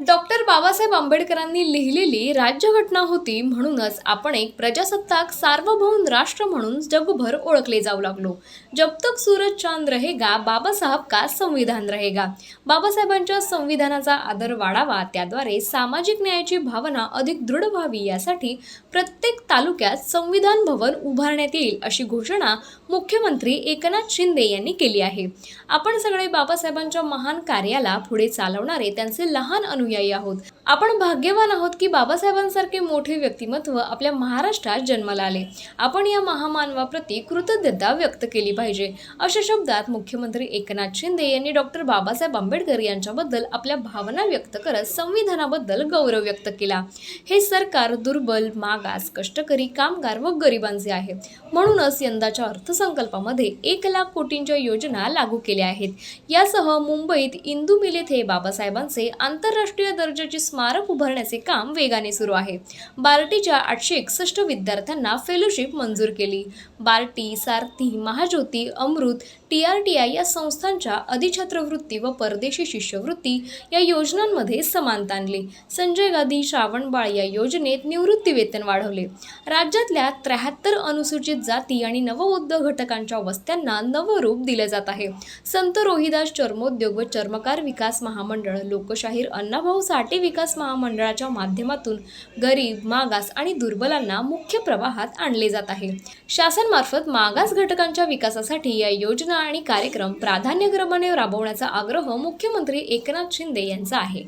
Doctor Babasaheb आंबेडकरांनी लिहिलेली राज्यघटना होती म्हणूनच आपण एक प्रजासत्ताक सार्वभौम राष्ट्र म्हणून जगभर ओळखले जाऊ लागलो. जब तक सूरज चांद रहेगा बाबासाहेब का संविधान रहेगा? बाबासाहेबांच्या संविधानाचा आदर वाढावा त्याद्वारे सामाजिक न्यायाची भावना अधिक दृढ व्हावी यासाठी प्रत्येक तालुक्यात संविधान भवन उभारण्यात येईल अशी घोषणा मुख्यमंत्री एकनाथ शिंदे यांनी केली आहे. आपण सगळे बाबासाहेबांच्या महान कार्याला पुढे चालवणारे त्यांचे लहान अनु अनुयायी आहोत. आपण भाग्यवान आहोत की बाबासाहेबांसारखे मोठे व्यक्तिमत्व आपल्या महाराष्ट्रात जन्माला आले. आपण या महामानवाप्रती कृतज्ञता व्यक्त केली पाहिजे. अशा शब्दात मुख्यमंत्री एकनाथ शिंदे यांनी डॉक्टर बाबासाहेब आंबेडकर यांच्याबद्दल आपल्या भावना व्यक्त करत संविधानाबद्दल गौरव व्यक्त केला. हे सरकार दुर्बल मागास कष्टकरी कामगार व गरिबांचे आहे. म्हणूनच यंदाच्या अर्थसंकल्पामध्ये एक लाख कोटींच्या योजना लागू केल्या आहेत. यासह मुंबईत इंदू मिल येथे बाबासाहेबांचे आंतरराष्ट्रीय दर्जाचे स्मारक उभारण्याचे काम वेगाने सुरू आहे. बार्टीच्या आठशे एकसष्ट विद्यार्थ्यांना फेलोशिप मंजूर केली. Barti Sarathi Mahajyoti Amrut T R T I या संस्थांच्या अधिछात्रवृत्ती व परदेशी शिष्यवृत्ती या योजनांमध्ये समानता आणली. संजय गांधी श्रावणबाळ या योजनेत निवृत्ती वेतन वाढवले. राज्यातल्या त्र्याहत्तर अनुसूचित जाती आणि नवउद्योग घटकांच्या वस्त्यांना नवरूप दिले जात आहे. संत रोहिदास चर्मोद्योग व चर्मकार विकास महामंडळ लोकशाहीर अण्णाभाऊ साठे विकास विकास महामंडळाच्या माध्यमातून गरीब मागास आणि दुर्बलांना मुख्य प्रवाहात आणले जात आहे. शासनमार्फत मागास घटकांच्या विकासासाठी या योजना आणि कार्यक्रम प्राधान्यक्रमाने राबवण्याचा आग्रह मुख्यमंत्री एकनाथ शिंदे यांचा आहे.